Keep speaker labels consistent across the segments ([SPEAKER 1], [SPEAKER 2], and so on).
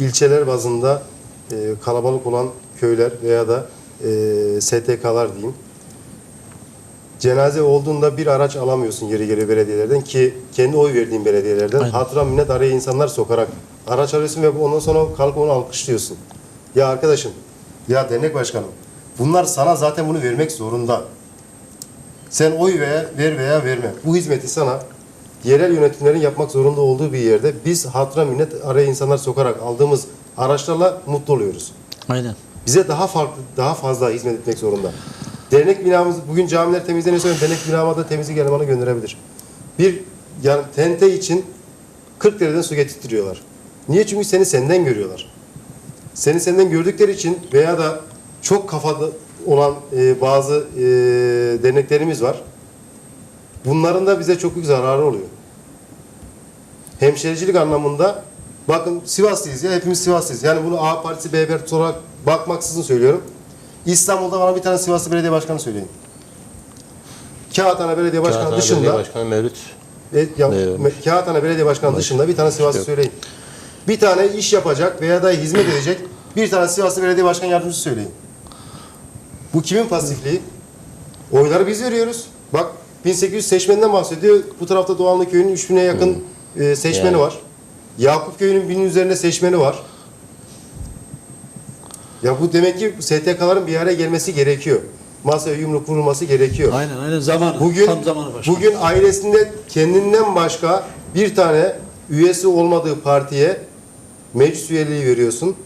[SPEAKER 1] ilçeler bazında e, kalabalık olan köyler veya da e, STK'lar diyeyim. Cenaze olduğunda bir araç alamıyorsun geri geri belediyelerden ki kendi oy verdiğin belediyelerden
[SPEAKER 2] Aynen.
[SPEAKER 1] hatıra minnet araya insanlar sokarak araç alıyorsun ve ondan sonra kalkıp onu alkışlıyorsun. Ya arkadaşım, ya dernek başkanım bunlar sana zaten bunu vermek zorunda. Sen oy veya ver veya verme. Bu hizmeti sana yerel yönetimlerin yapmak zorunda olduğu bir yerde biz hatıra minnet araya insanlar sokarak aldığımız araçlarla mutlu oluyoruz.
[SPEAKER 2] Aynen.
[SPEAKER 1] Bize daha farklı, daha fazla hizmet etmek zorunda. Dernek binamız, bugün camiler temizleniyorsa dernek binama da temizlik elemanı gönderebilir. Bir yani tente için 40 dereden su getirtiyorlar. Niye? Çünkü seni senden görüyorlar. Seni senden gördükleri için veya da çok kafada olan e, bazı e, derneklerimiz var. Bunların da bize çok büyük zararı oluyor. Hemşericilik anlamında bakın Sivaslıyız ya hepimiz Sivaslıyız. Yani bunu A partisi B partisi olarak bakmaksızın söylüyorum. İstanbul'da bana bir tane Sivaslı belediye başkanı söyleyin. Kağıthane Belediye Başkanı
[SPEAKER 3] Kağıthane
[SPEAKER 1] dışında
[SPEAKER 3] Belediye Başkanı Mevlüt.
[SPEAKER 1] e, ya,
[SPEAKER 3] Evet.
[SPEAKER 1] Kağıthane Belediye Başkanı dışında bir tane Sivaslı
[SPEAKER 3] Yok.
[SPEAKER 1] söyleyin. Bir tane iş yapacak veya da hizmet edecek bir tane Sivaslı Belediye Başkan Yardımcısı söyleyin. Bu kimin pasifliği? Oyları biz veriyoruz. Bak 1800 seçmeninden bahsediyor. Bu tarafta Doğanlı Köyü'nün 3000'e yakın e, seçmeni
[SPEAKER 3] Yani.
[SPEAKER 1] var. Yakup Köyü'nün 1000'in üzerinde seçmeni var. Ya bu demek ki STK'ların bir araya gelmesi gerekiyor. Masaya yumruk vurulması gerekiyor.
[SPEAKER 2] Aynen aynen zamanı.
[SPEAKER 1] Bugün
[SPEAKER 2] Tam zamanı başkanım.
[SPEAKER 1] bugün ailesinde kendinden başka bir tane üyesi olmadığı partiye meclis üyeliği veriyorsun.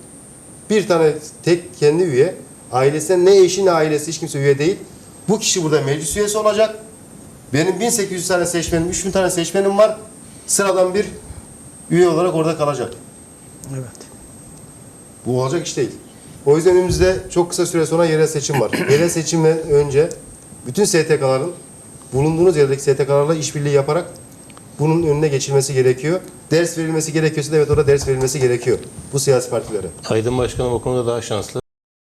[SPEAKER 1] Bir tane tek kendi üye. Ailesine ne eşi ne ailesi hiç kimse üye değil. Bu kişi burada meclis üyesi olacak. Benim 1800 tane seçmenim, 3000 tane seçmenim var. Sıradan bir üye olarak orada kalacak.
[SPEAKER 2] Evet.
[SPEAKER 1] Bu olacak iş değil. O yüzden önümüzde çok kısa süre sonra yerel seçim var. yerel seçimden önce bütün STK'ların bulunduğunuz yerdeki STK'larla işbirliği yaparak bunun önüne geçilmesi gerekiyor. Ders verilmesi gerekiyorsa da evet orada ders verilmesi gerekiyor bu siyasi partilere.
[SPEAKER 3] Aydın Başkanım o konuda daha şanslı.